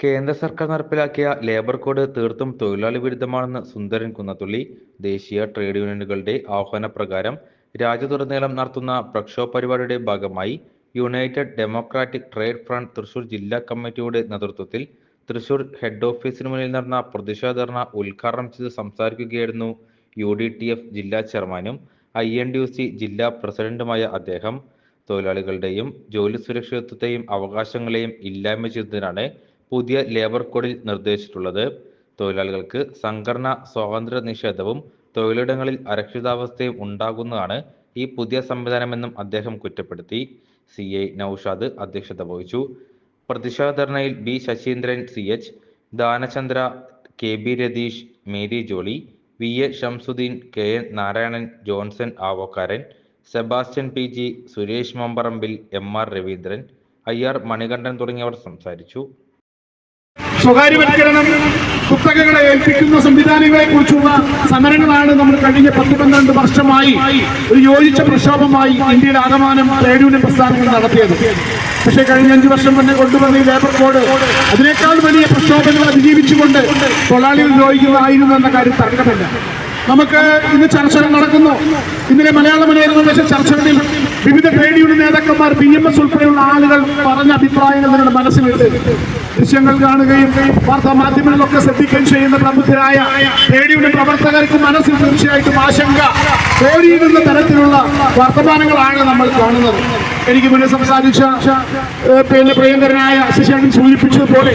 കേന്ദ്ര സർക്കാർ നടപ്പിലാക്കിയ ലേബർ കോഡ് തീർത്തും തൊഴിലാളി വിരുദ്ധമാണെന്ന് സുന്ദരൻ കുന്നത്തുള്ളി ദേശീയ ട്രേഡ് യൂണിയനുകളുടെ ആഹ്വാനപ്രകാരം രാജ്യത്തുടനീളം നടത്തുന്ന പ്രക്ഷോഭ പരിപാടിയുടെ ഭാഗമായി united democratic trade front Thrissur ജില്ലാ കമ്മിറ്റിയുടെ നേതൃത്വത്തിൽ തൃശൂർ ഹെഡ് ഓഫീസിന് മുന്നിൽ നടന്ന പ്രതിഷേധ ധർണ ഉദ്ഘാടനം ചെയ്ത് സംസാരിക്കുകയായിരുന്നു യു ഡി ടി എഫ് ജില്ലാ ചെയർമാനും ഐ എൻ ഡി സി ജില്ലാ പ്രസിഡന്റുമായ അദ്ദേഹം. തൊഴിലാളികളുടെയും ജോലി സുരക്ഷിതത്വത്തെയും അവകാശങ്ങളെയും ഇല്ലായ്മ ചെയ്തതിനാണ് പുതിയ ലേബർ കോഡിൽ നിർദ്ദേശിച്ചിട്ടുള്ളത് തൊഴിലാളികൾക്ക് സംഘടന സ്വാതന്ത്ര്യ നിഷേധവും തൊഴിലിടങ്ങളിൽ അരക്ഷിതാവസ്ഥയും ഉണ്ടാകുന്നതാണ് ഈ പുതിയ സംവിധാനമെന്നും അദ്ദേഹം കുറ്റപ്പെടുത്തി. സി ഐ നൌഷാദ് അധ്യക്ഷത വഹിച്ചു. പ്രതിഷേധ ധർണയിൽ B Sasheendran C H Danachandra K B Ratheesh Mary Jolly V A Shamsuddin K N Narayanan Johnson Avokkaran Sebastian P G Suresh Mamparambil M R Raveendran I R Manikandan തുടങ്ങിയവർ സംസാരിച്ചു. സ്വകാര്യവൽക്കരണം കുത്തകകളെ ഏൽപ്പിക്കുന്ന സംവിധാനങ്ങളെ കുറിച്ചുള്ള സമരങ്ങളാണ് നമ്മൾ കഴിഞ്ഞ പത്ത് പന്ത്രണ്ട് വർഷമായി ഒരു യോജിച്ച പ്രക്ഷോഭമായി ഇന്ത്യയിൽ ആകമാനം ട്രേഡ് യൂണിയൻ പ്രസ്ഥാനങ്ങൾ നടത്തിയത്. പക്ഷേ കഴിഞ്ഞ അഞ്ചു വർഷം തന്നെ കൊണ്ടുവന്ന ഈ ലേബർ കോഡ് അതിനേക്കാൾ വലിയ പ്രക്ഷോഭങ്ങൾ അതിജീവിച്ചുകൊണ്ട് തൊഴിലാളികൾ യോജിക്കുന്നതായിരുന്നു എന്ന കാര്യം തർക്കമില്ല. നമുക്ക് ഇന്ന് ചർച്ചകൾ നടക്കുന്നു. ഇന്നലെ മലയാള മനോരമ വെച്ച ചർച്ചകളിൽ വിവിധ ട്രേഡ് യൂണിയൻ നേതാക്കന്മാർ ബി എം എസ് ഉൾപ്പെടെയുള്ള ആളുകൾ പറഞ്ഞ അഭിപ്രായങ്ങൾ നിങ്ങളുടെ മനസ്സിലുണ്ട്. ദൃശ്യങ്ങൾ കാണുകയും വാർത്താ മാധ്യമങ്ങളിലൊക്കെ ശ്രദ്ധിക്കുകയും ചെയ്യുന്ന പ്രമുഖരായ ട്രേഡ് യൂണിയൻ പ്രവർത്തകർക്ക് മനസ്സിൽ തീർച്ചയായിട്ടും ആശങ്ക. കോരിയിടുന്ന തരത്തിലുള്ള വർത്തമാനങ്ങളാണ് നമ്മൾ കാണുന്നത്. എനിക്ക് മുന്നേ സംസാരിച്ച പിന്നെ പ്രിയങ്കരനായ ശശിയാണ് സൂചിപ്പിച്ചതുപോലെ